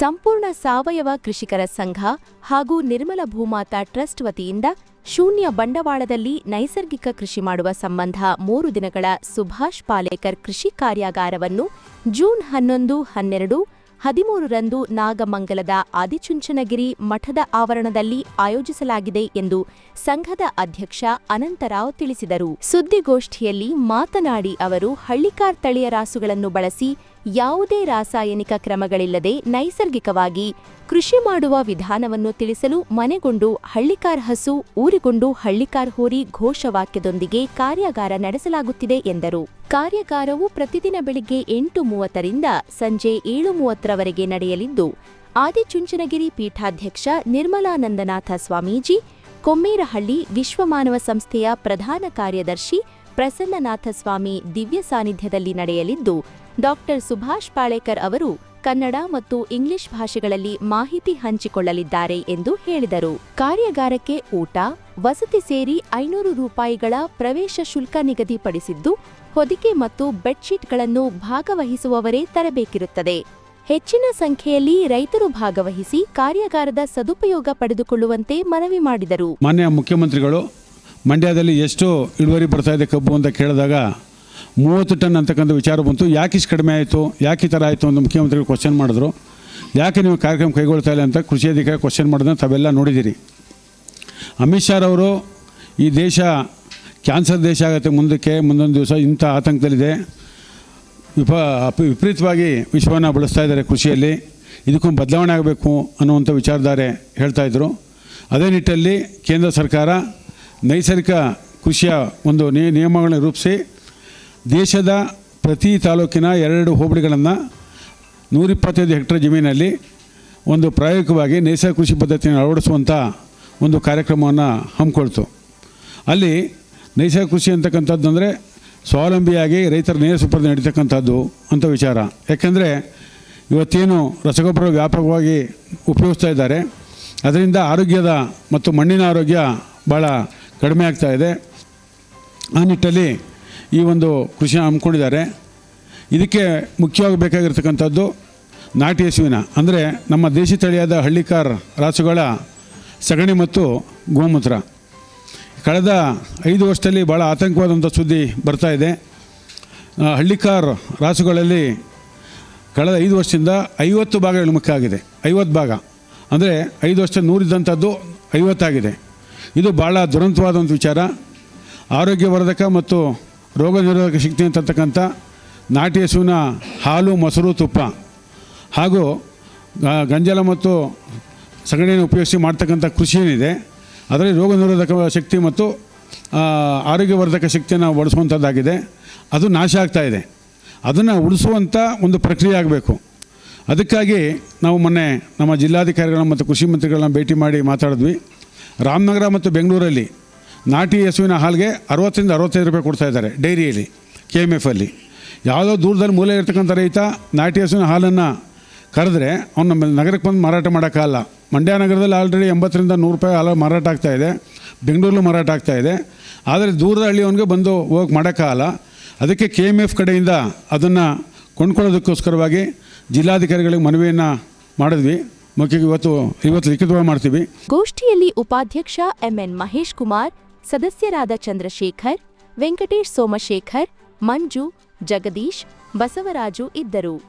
ಸಂಪೂರ್ಣ ಸಾವಯವ ಕೃಷಿಕರ ಸಂಘ ಹಾಗೂ ನಿರ್ಮಲ ಭೂಮಾತಾ ಟ್ರಸ್ಟ್ ವತಿಯಿಂದ ಶೂನ್ಯ ಬಂಡವಾಳದಲ್ಲಿ ನೈಸರ್ಗಿಕ ಕೃಷಿ ಮಾಡುವ ಸಂಬಂಧ ಮೂರು ದಿನಗಳ ಸುಭಾಷ್ ಪಾಲೇಕರ್ ಕೃಷಿ ಕಾರ್ಯಾಗಾರವನ್ನು ಜೂನ್ ಹನ್ನೊಂದು, ಹನ್ನೆರಡು, ಹದಿಮೂರರಂದು ನಾಗಮಂಗಲದ ಆದಿಚುಂಚನಗಿರಿ ಮಠದ ಆವರಣದಲ್ಲಿ ಆಯೋಜಿಸಲಾಗಿದೆ ಎಂದು ಸಂಘದ ಅಧ್ಯಕ್ಷ ಅನಂತರಾವ್ ತಿಳಿಸಿದರು. ಸುದ್ದಿಗೋಷ್ಠಿಯಲ್ಲಿ ಮಾತನಾಡಿ ಅವರು ಹಳ್ಳಿಕಾರ್ ತಳಿಯ ರಾಸುಗಳನ್ನು ಬಳಸಿ ಯಾವುದೇ ರಾಸಾಯನಿಕ ಕ್ರಮಗಳಿಲ್ಲದೆ ನೈಸರ್ಗಿಕವಾಗಿ ಕೃಷಿ ಮಾಡುವ ವಿಧಾನವನ್ನು ತಿಳಿಸಲು ಮನೆಗೊಂಡು ಹಳ್ಳಿಕಾರ್ ಹಸು, ಊರಿಗೊಂಡು ಹಳ್ಳಿಕಾರ್ ಹೋರಿ ಘೋಷವಾಕ್ಯದೊಂದಿಗೆ ಕಾರ್ಯಾಗಾರ ನಡೆಸಲಾಗುತ್ತಿದೆ ಎಂದರು. ಕಾರ್ಯಾಗಾರವು ಪ್ರತಿದಿನ ಬೆಳಿಗ್ಗೆ ಎಂಟು ಮೂವತ್ತರಿಂದ ಸಂಜೆ ಏಳು ಮೂವತ್ತರವರೆಗೆ ನಡೆಯಲಿದ್ದು, ಆದಿಚುಂಚನಗಿರಿ ಪೀಠಾಧ್ಯಕ್ಷ ನಿರ್ಮಲಾನಂದನಾಥ ಸ್ವಾಮೀಜಿ, ಕೊಮ್ಮೇರಹಳ್ಳಿ ವಿಶ್ವಮಾನವ ಸಂಸ್ಥೆಯ ಪ್ರಧಾನ ಕಾರ್ಯದರ್ಶಿ ಪ್ರಸನ್ನನಾಥ ಸ್ವಾಮಿ ದಿವ್ಯ ಸಾನ್ನಿಧ್ಯದಲ್ಲಿ ನಡೆಯಲಿದ್ದು, ಡಾಕ್ಟರ್ ಸುಭಾಷ್ ಪಾಳೇಕರ್ ಅವರು ಕನ್ನಡ ಮತ್ತು ಇಂಗ್ಲಿಷ್ ಭಾಷೆಗಳಲ್ಲಿ ಮಾಹಿತಿ ಹಂಚಿಕೊಳ್ಳಲಿದ್ದಾರೆ ಎಂದು ಹೇಳಿದರು. ಕಾರ್ಯಾಗಾರಕ್ಕೆ ಊಟ, ವಸತಿ ಸೇರಿ ಐನೂರು ರೂಪಾಯಿಗಳ ಪ್ರವೇಶ ಶುಲ್ಕ ನಿಗದಿಪಡಿಸಿದ್ದು, ಹೊದಿಕೆ ಮತ್ತು ಬೆಡ್ಶೀಟ್ಗಳನ್ನು ಭಾಗವಹಿಸುವವರೇ ತರಬೇಕಿರುತ್ತದೆ. ಹೆಚ್ಚಿನ ಸಂಖ್ಯೆಯಲ್ಲಿ ರೈತರು ಭಾಗವಹಿಸಿ ಕಾರ್ಯಾಗಾರದ ಸದುಪಯೋಗ ಪಡೆದುಕೊಳ್ಳುವಂತೆ ಮನವಿ ಮಾಡಿದರು. ಮಾನ್ಯ ಮುಖ್ಯಮಂತ್ರಿಗಳು ಮಂಡ್ಯದಲ್ಲಿ ಎಷ್ಟು ಇಳುವರಿ ಬರ್ತಾ ಇದೆ ಕಬ್ಬು ಅಂತ ಕೇಳಿದಾಗ ಮೂವತ್ತು ಟನ್ ಅಂತಕ್ಕಂಥ ವಿಚಾರ ಬಂತು. ಯಾಕೆ ಇಷ್ಟು ಕಡಿಮೆ ಆಯಿತು? ಯಾಕೆ ಈ ಥರ ಆಯಿತು ಅಂತ ಮುಖ್ಯಮಂತ್ರಿಗಳು ಕ್ವಶನ್ ಮಾಡಿದ್ರು. ಯಾಕೆ ನೀವು ಕಾರ್ಯಕ್ರಮ ಕೈಗೊಳ್ತಾ ಇಲ್ಲ ಅಂತ ಕೃಷಿ ಅಧಿಕಾರಿ ಕ್ವಶನ್ ಮಾಡಿದ್ರೆ ತಾವೆಲ್ಲ ನೋಡಿದ್ದೀರಿ. ಅಮಿತ್ ಶಾ ಅವರು ಈ ದೇಶ ಕ್ಯಾನ್ಸರ್ ದೇಶ ಆಗುತ್ತೆ ಮುಂದಕ್ಕೆ, ಮುಂದೊಂದು ದಿವಸ ಇಂಥ ಆತಂಕದಲ್ಲಿದೆ. ವಿಪ, ವಿಪರೀತವಾಗಿ ವಿಶ್ವವನ್ನು ಬಳಸ್ತಾ ಇದ್ದಾರೆ ಕೃಷಿಯಲ್ಲಿ. ಇದಕ್ಕೂ ಬದಲಾವಣೆ ಆಗಬೇಕು ಅನ್ನುವಂಥ ವಿಚಾರಧಾರೆ ಹೇಳ್ತಾಯಿದ್ರು ಅದೇ ನಿಟ್ಟಲ್ಲಿ ಕೇಂದ್ರ ಸರ್ಕಾರ ನೈಸರ್ಗಿಕ ಕೃಷಿಯ ಒಂದು ನಿಯಮಗಳನ್ನು ರೂಪಿಸಿ ದೇಶದ ಪ್ರತಿ ತಾಲೂಕಿನ ಎರಡು ಹೋಬಳಿಗಳನ್ನು ನೂರಿಪ್ಪತ್ತೈದು ಹೆಕ್ಟರ್ ಜಮೀನಲ್ಲಿ ಒಂದು ಪ್ರಾಯೋಗಿಕವಾಗಿ ನೈಸರ್ಗಿಕ ಕೃಷಿ ಪದ್ಧತಿಯನ್ನು ಅಳವಡಿಸುವಂಥ ಒಂದು ಕಾರ್ಯಕ್ರಮವನ್ನು ಹಮ್ಮಿಕೊಳ್ತು. ಅಲ್ಲಿ ನೈಸರ್ಗಿಕ ಕೃಷಿ ಅಂತಕ್ಕಂಥದ್ದು ಅಂದರೆ ಸ್ವಾವಲಂಬಿಯಾಗಿ ರೈತರ ನೇರ ಸುಪರ್ದ ನಡೀತಕ್ಕಂಥದ್ದು ಅಂತ ವಿಚಾರ. ಯಾಕೆಂದರೆ ಇವತ್ತೇನು ರಸಗೊಬ್ಬರ ವ್ಯಾಪಕವಾಗಿ ಉಪಯೋಗಿಸ್ತಾ ಇದ್ದಾರೆ. ಅದರಿಂದ ಆರೋಗ್ಯದ ಮತ್ತು ಮಣ್ಣಿನ ಆರೋಗ್ಯ ಭಾಳ ಕಡಿಮೆ ಆಗ್ತಾ ಇದೆ. ಆ ನಿಟ್ಟಲ್ಲಿ ಈ ಒಂದು ಕೃಷಿ ಹಮ್ಮಿಕೊಂಡಿದ್ದಾರೆ. ಇದಕ್ಕೆ ಮುಖ್ಯವಾಗಿ ಬೇಕಾಗಿರ್ತಕ್ಕಂಥದ್ದು ನಾಟಿ ಹಸುವಿನ, ಅಂದರೆ ನಮ್ಮ ದೇಶಿ ತಳಿಯಾದ ಹಳ್ಳಿಕಾರ್ ರಾಸುಗಳ ಸಗಣಿ ಮತ್ತು ಗೋಮೂತ್ರ. ಕಳೆದ ಐದು ವರ್ಷದಲ್ಲಿ ಭಾಳ ಆತಂಕವಾದಂಥ ಸುದ್ದಿ ಬರ್ತಾ ಇದೆ. ಹಳ್ಳಿಕಾರ್ ರಾಸುಗಳಲ್ಲಿ ಕಳೆದ ಐದು ವರ್ಷದಿಂದ ಐವತ್ತು ಭಾಗ ಇಳಿಮುಖ ಆಗಿದೆ. ಐವತ್ತು ಭಾಗ. ಅಂದರೆ ಐದು ವರ್ಷ ನೂರಿದ್ದಂಥದ್ದು ಐವತ್ತಾಗಿದೆ. ಇದು ಭಾಳ ದುರಂತವಾದಂಥ ವಿಚಾರ. ಆರೋಗ್ಯವರ್ಧಕ ಮತ್ತು ರೋಗ ನಿರೋಧಕ ಶಕ್ತಿ ಅಂತಕ್ಕಂಥ ನಾಟಿ ಹಸುವಿನ ಹಾಲು, ಮೊಸರು, ತುಪ್ಪ ಹಾಗೂ ಗಂಜಲ ಮತ್ತು ಸಗಣಿಯನ್ನು ಉಪಯೋಗಿಸಿ ಮಾಡ್ತಕ್ಕಂಥ ಕೃಷಿ ಏನಿದೆ, ಅದರಲ್ಲಿ ರೋಗ ನಿರೋಧಕ ಶಕ್ತಿ ಮತ್ತು ಆರೋಗ್ಯವರ್ಧಕ ಶಕ್ತಿಯನ್ನು ಬಳಸುವಂಥದ್ದಾಗಿದೆ ಅದು ನಾಶ ಆಗ್ತಾ ಇದೆ. ಅದನ್ನು ಉಳಿಸುವಂಥ ಒಂದು ಪ್ರಕ್ರಿಯೆ ಆಗಬೇಕು. ಅದಕ್ಕಾಗಿ ನಾವು ಮೊನ್ನೆ ನಮ್ಮ ಜಿಲ್ಲಾಧಿಕಾರಿಗಳನ್ನ ಮತ್ತು ಕೃಷಿ ಮಂತ್ರಿಗಳನ್ನ ಭೇಟಿ ಮಾಡಿ ಮಾತಾಡಿದ್ವಿ. ರಾಮನಗರ ಮತ್ತು ಬೆಂಗಳೂರಲ್ಲಿ ನಾಟಿ ಹಸುವಿನ ಹಾಲಿಗೆ ಅರವತ್ತರಿಂದ ಅರವತ್ತೈದು ರೂಪಾಯಿ ಕೊಡ್ತಾ ಇದ್ದಾರೆ ಡೈರಿಯಲ್ಲಿ ಕೆ ಎಂ ಎಫಲ್ಲಿ ಯಾವುದೋ ದೂರದಲ್ಲಿ ಮೂಲೆ ಇರ್ತಕ್ಕಂಥ ರೈತ ನಾಟಿ ಹಸುವಿನ ಹಾಲನ್ನು ಕರೆದ್ರೆ ಅವ್ನು ನಮ್ಮ ನಗರಕ್ಕೆ ಬಂದು ಮಾರಾಟ ಮಾಡೋಕ್ಕಾಗಲ್ಲ ಮಂಡ್ಯ ನಗರದಲ್ಲಿ ಆಲ್ರೆಡಿ ಎಂಬತ್ತರಿಂದ ನೂರು ರೂಪಾಯಿ ಹಾಲು ಮಾರಾಟ ಆಗ್ತಾ ಇದೆ. ಬೆಂಗಳೂರಲ್ಲೂ ಮಾರಾಟ ಆಗ್ತಾ ಇದೆ. ಆದರೆ ದೂರದ ಹಳ್ಳಿಯವನಿಗೆ ಬಂದು ಹೋಗಿ ಮಾಡೋಕ್ಕಾಗಲ್ಲ ಅದಕ್ಕೆ ಕೆ ಎಂ ಎಫ್ ಕಡೆಯಿಂದ ಅದನ್ನು ಕೊಂಡ್ಕೊಳ್ಳೋದಕ್ಕೋಸ್ಕರವಾಗಿ ಜಿಲ್ಲಾಧಿಕಾರಿಗಳಿಗೆ ಮನವಿಯನ್ನು ಮಾಡಿದ್ವಿ. ಮಾಡ್ತೀವಿ. ಗೋಷ್ಠಿಯಲ್ಲಿ ಉಪಾಧ್ಯಕ್ಷ ಎಂಎನ್ ಮಹೇಶ್ ಕುಮಾರ್ ಸದಸ್ಯರಾದ ಚಂದ್ರಶೇಖರ್ ವೆಂಕಟೇಶ್ ಸೋಮಶೇಖರ್ ಮಂಜು ಜಗದೀಶ್ ಬಸವರಾಜು ಇದ್ದರು.